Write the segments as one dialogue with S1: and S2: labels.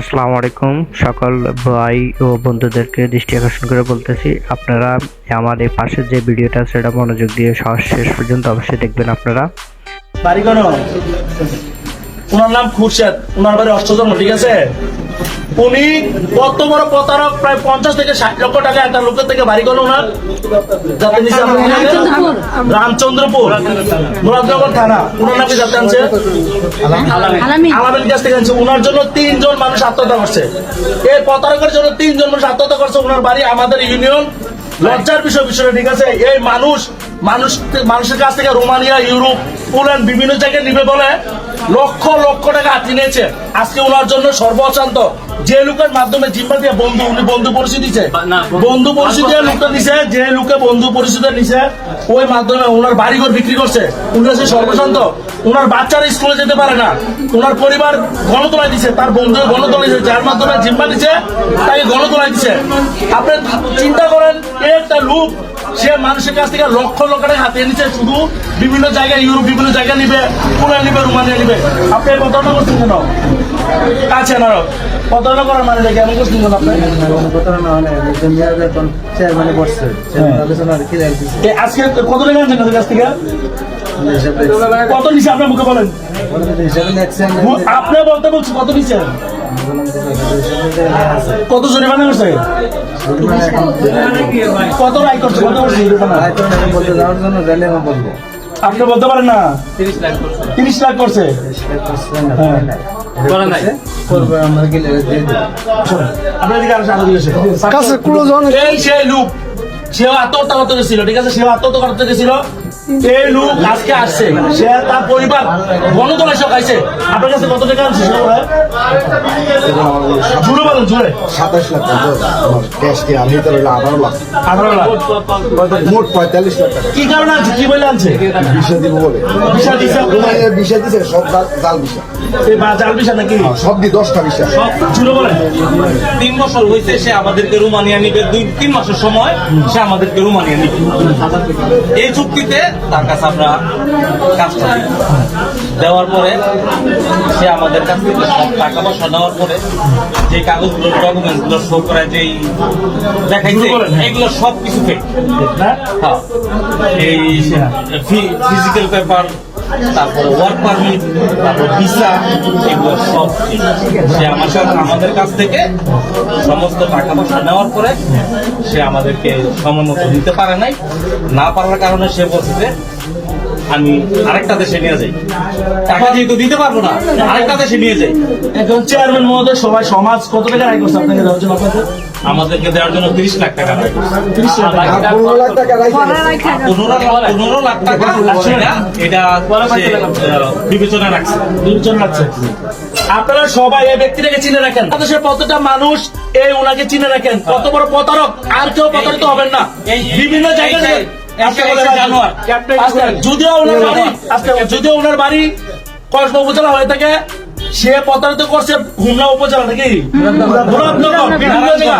S1: আসসালামু আলাইকুম। সকল ভাই ও বন্ধুদেরকে দৃষ্টি আকর্ষণ করে বলতেছি, আপনারা আমার এই পাশের যে ভিডিওটা সেটা মনোযোগ দিয়ে শেষ পর্যন্ত অবশ্যই দেখবেন আপনারা।
S2: ওনার নাম খুরশেদ ওনার বাড়ি অষ্টজন্ম ঠিক আছে? উনি কত বড় প্রতারক প্রায় পঞ্চাশ থেকে ষাট লক্ষ টাকা একটা লোকের থেকে বাড়ি করল ওনার যাতে রামচন্দ্রপুর। মুরাদনগর থানা। ওনার নামে যাতে আনছে।
S3: আলামিন।
S2: কাছ থেকে আনছে। ওনার জন্য তিনজন মানুষ আত্মহত্যা করছে। এই প্রতারকের জন্য তিনজন মানুষ আত্মহত্যা করছে ওনার বাড়ি আমাদের ইউনিয়ন। লজ্জার বিষয় বিষয়টা ঠিক আছে? এই মানুষ মানুষ মানুষের কাছ থেকে রোমানিয়া ইউরোপ পোল্যান্ড বিভিন্ন জায়গায় নিবে বলে লক্ষ লক্ষ টাকা হাতি নিয়েছে। আজকে ওনার জন্য সর্বশান্ত যে লোকের মাধ্যমে জিম্মা দিয়ে বন্ধু উনি বন্ধু পরিচয় দিছে। বন্ধু পরিচয় দিয়ে লোকটা দিছে যে লোকে বন্ধু পরিচয় নিছে ওই মাধ্যমে ওনার বাড়িঘর বিক্রি করছে। উনি হচ্ছে সর্বশান্ত ওনার বাচ্চারা স্কুলে যেতে পারে না। ওনার পরিবার গণতলায় দিছে তার বন্ধু গণতলায় দিছে যার মাধ্যমে জিম্মা দিছে তাকে গণতলায় দিছে। আপনি চিন্তা করেন একটা লোক সে মানুষের কাছ থেকে লক্ষ লক্ষ টাকা হাতিয়ে নিচ্ছে শুধু বিভিন্ন জায়গায় ইউরোপ বিভিন্ন জায়গায় নিবে পুনে নিবে রোমানিয়া নিবে। আপনি এই প্রতারণা করছেন কেন? কাছে না প্রতারণা করার মানে দেখে এমন করছেন কেন আপনি?
S4: প্রতারণা হয় না একজন মেয়েরা যখন চেয়ারম্যানে বসছে
S2: এ আজকে কত টাকা আনছেন ওদের কাছ থেকে? কত নিচে আপনার মুখে বলেন? আপনি বলতে বলছি কত নিচে কত জরিমানা করছে? কত রায় করছে? কত করছে?
S4: যাওয়ার জন্য রেলে আমি বলব
S2: আপনি বলতে পারেন না? তিরিশ লাখ করছে। সেও আত্মহত্যা করতে গেছিল ঠিক আছে? সেও আত্মহত্যা করতে গেছিল। এই লোক আজকে আসছে। সে তার পরিবার গণতলা আপনার কাছে কত টাকা আনছে জুড়ে বলেন? জুড়ে
S5: সাতাশ লাখ টাকা। ক্যাশ দিয়ে আমি তো রইল আঠারো লাখ।
S2: আঠারো লাখ।
S5: মোট পঁয়তাল্লিশ লাখ টাকা।
S2: কি কারণে আনছে কি বলে আনছে?
S5: বিষা দিব বলে।
S2: বিষা দিছে?
S5: বিষা দিছে সব জাল- জাল বিষা।
S2: এই বা জাল বিষা নাকি?
S5: সব দিয়ে দশটা বিষা।
S2: জুড়ে বলেন।
S6: তিন বছর হয়েছে সে আমাদেরকে রুমানিয়া নিবে। দুই তিন মাসের সময় সে আমাদেরকে রুমানিয়া নিবে। এই চুক্তিতে তার কাছে আমরা কাজটা। দেওয়ার পরে সে আমাদের কাছ থেকে সব টাকা পয়সা নেওয়ার পরে যে কাগজগুলো ডকুমেন্টগুলো শো করায় যেই দেখাইছে এগুলো সব কিছু ফেক
S2: হ্যাঁ?
S6: হ্যাঁ এই ফিজিক্যাল পেপার তারপরে ওয়ার্ক পারমিট তারপর ভিসা এগুলো সব সে আমার সাথে, আমাদের কাছ থেকে সমস্ত টাকা পয়সা নেওয়ার পরে সে আমাদেরকে সময় মতো দিতে পারে নাই। না পারার কারণে সে বলছে আমি আরেকটা দেশে নিয়ে যাই। টাকা যেহেতু দিতে পারব না, আরেকটা দেশে নিয়ে যাই।
S2: এখন চেয়ারম্যান মহোদয়, সবাই সমাজ কত টাকা রায় করছে আপনাকে দেওয়ার জন্য আপনাদের
S6: আমাদেরকে দেওয়ার জন্য তিরিশ লাখ টাকা লাগে।
S2: তিরিশ লাখ টাকা।
S5: আর পনেরো লাখ টাকা
S6: পনেরো লাখ টাকা। এটা সে, আহ, বিবেচনা রাখছে।
S2: আপনারা সবাই এই ব্যক্তিটাকে চিনে রাখেন। বাংলাদেশের প্রত্যেকটা মানুষ এই ওনাকে চিনে রাখেন। কত বড় প্রতারক আর কেউ প্রতারিত হবেন না। বিভিন্ন জায়গায় যদিও ওনার বাড়ি যদিও ওনার বাড়ি কসবা উপজেলা হয়ে থাকে সে প্রতারিত করছে হুমনা উপজেলা নাকি? মুরাদনগর, বিভিন্ন জায়গা।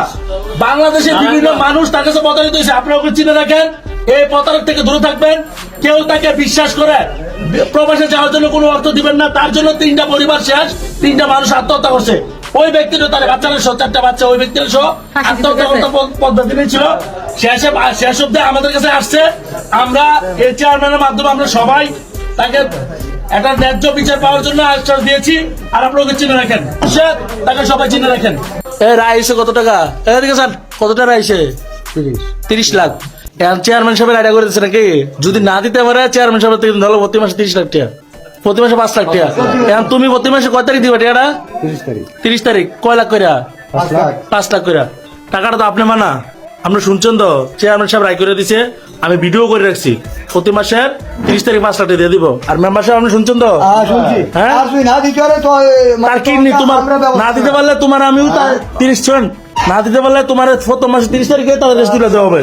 S2: বাংলাদেশের বিভিন্ন মানুষ তার কাছে প্রতারিত হয়েছে। আপনারা ওকে চিনে রাখেন। এই প্রতারক থেকে দূরে থাকবেন। কেউ তাকে বিশ্বাস করে প্রবাসে যাওয়ার জন্য কোনো অর্থ দিবেন না। তার জন্য তিনটা পরিবার শেষ। তিনটা মানুষ আত্মহত্যা করছে। ওই ব্যক্তিটা তার বাচ্চারা সহ চারটা বাচ্চা ওই ব্যক্তির সহ আত্মহত্যা পদ্ধতি নিয়েছিল। শেষে শেষ অব্দি আমাদের কাছে আসছে। আমরা এই চেয়ারম্যানের মাধ্যমে আমরা সবাই তাকে একটা ন্যায্য বিচার পাওয়ার জন্য আশ্বাস দিয়েছি আর আপনাকে চিনে রাখেন। তাকে সবাই চিনে রাখেন। এ রায় কত টাকা? এদিকে স্যার কত টাকা এসে? তিরিশ লাখ। এখন চেয়ারম্যান সাহেবের আইডিয়া করে দিচ্ছে নাকি? যদি না দিতে পারে চেয়ারম্যান সাহেব থেকে ধরো প্রতি মাসে তিরিশ লাখ টাকা। প্রতি মাসে পাঁচ লাখ টাকা। এখন তুমি প্রতি মাসে কয় তারিখ দিবা টাকাটা?
S5: তিরিশ তারিখ।
S2: তিরিশ তারিখ। কয় লাখ কইরা?
S5: পাঁচ লাখ।
S2: পাঁচ লাখ কইরা। টাকাটা তো আপনি মানা। আপনি শুনছেন তো চেয়ারম্যান সাহেব রায় করে দিছে আমি ভিডিও করে রাখছি প্রতি মাসের তিরিশ তারিখ পাঁচ লাখ দিয়ে দিব আর মেম্বার সাহেব আপনি শুনছেন তো
S5: শুনছি
S2: হ্যাঁ?
S5: না দিতে
S2: তার কি নি- তোমার না দিতে পারলে তোমার আমিও তিরিশ জন না দিতে পারলে তোমার প্রথম মাসে তিরিশ তারিখে তাহলে রেস্ট তুলে দেওয়া হবে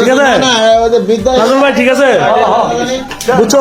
S2: ঠিক আছে
S5: না বিদ্যা
S2: নাজমুল ভাই ঠিক আছে বুঝছ